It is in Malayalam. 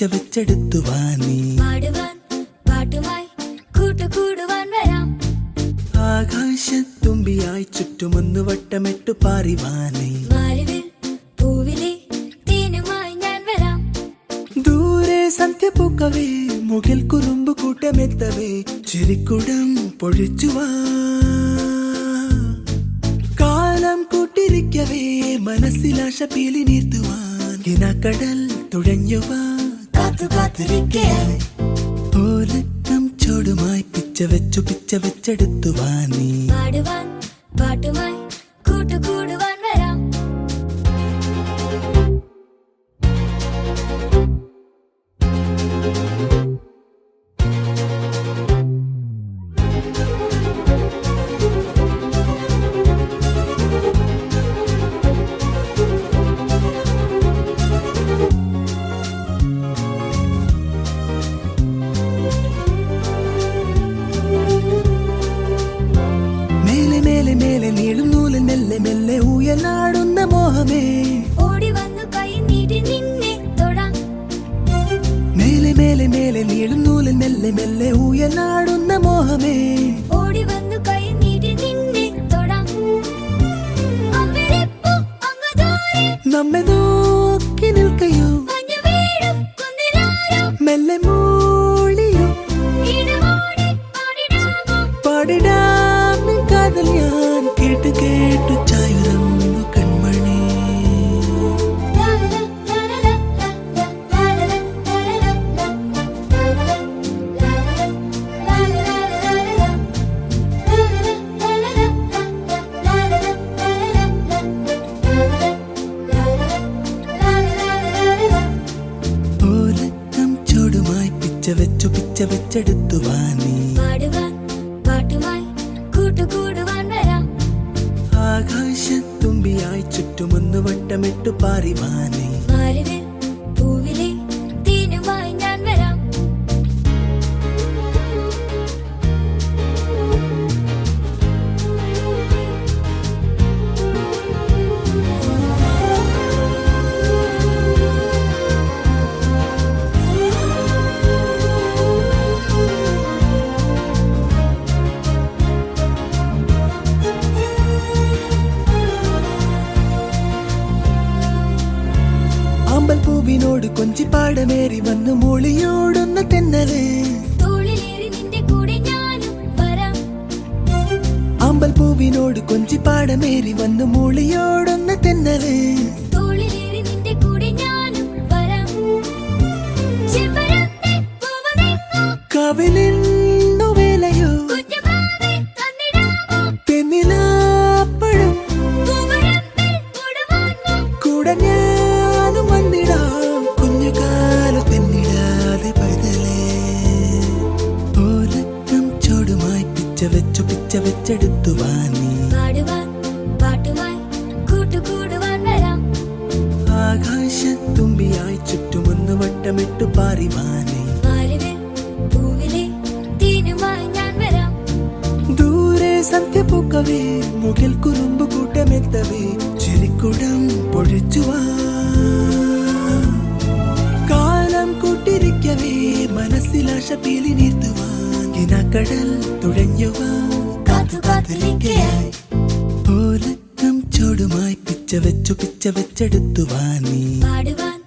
വെച്ചു വെച്ചെടുത്തു ആകാശത്തുമ്പിയായി ചുറ്റുമൊന്നു വട്ടമിട്ടു പാറിവാനേ ദൂരെ സന്ധ്യ പൂക്കവേ മുകിൽ കുറുമ്പ് കൂട്ടമെത്തവേ ചിരിക്കുടം പൊഴിച്ചുവാ. കാലം കൂട്ടിരിക്കവേ മനസ്സിലാശ പീലി നീർത്തുവാൻ കിനാക്കടൽ തുഴഞ്ഞുവാ. കാത്തു കാത്തിരിക്കയായി ഓലക്കം ചോടുമായി പിച്ച വെച്ചു പിച്ച വെച്ചെടുത്തു നീ. പാടുവാൻ പാട്ടുമായി മെല്ലെ ഉയനാടുന്ന മോഹമേ. ഓടി വന്നു കൈ നീട്ടി നിന്നെ തൊടാം. മേലെ മേലെ മേലെ നീളും നൂലിൽ മെല്ലെ മെല്ലെ ഉയനാടുന്ന മോഹമേ. ഓടി വന്നു കൈ നീട്ടി നിന്നെ തൊടാം. നമ്മെ നോക്കി നിൽക്കയോ? മെല്ലെ മൂളിയോ? പാടിടാം. പിച്ച വെച്ചെടുത്തു ആകാശത്തുമ്പിയായി ചുറ്റുമൊന്നു വട്ടമിട്ടു പാറിവാനേ. പൂവിനോട് കൊഞ്ചിപ്പാടമേറി വന്നു മൂളിയോടുന്ന തെന്നൽ. അമ്പൽ നിന്റെ കൊഞ്ചി പൂവിനോട് കൊഞ്ചിപ്പാടമേറി വന്നു മൂളിയോടൊന്ന് തെന്നൽ. തോളിലേറി പിച്ച വെച്ചു പിച്ച വെച്ചെടുത്തു വാണി പാടുവാൻ പാട്ടുമായി കൂട്ടുകൂടുവാൻ വരാം. ആകാശത്തുമ്പിയായി ചുറ്റുമൊന്നു വട്ടമിട്ടു പാറിവാനേ. ദൂരെ സന്ധ്യ പൂക്കവേ മുകിൽ കുറുമ്പ് കൂട്ടമെത്തവേ ചിരിക്കുടം പൊഴിച്ചുവാ കാലം കൂട്ടിരിക്കവേ മനസ്സിലാശ പീലി കടൽ കിനാക്കടൽ തുഴഞ്ഞുവാ കാത്തു കാത്തിരിക്കയായി ഓലക്കം ചോടുമായി പിച്ച വെച്ചു പിച്ച വെച്ചെടുത്തു വാണി പാടുവാൻ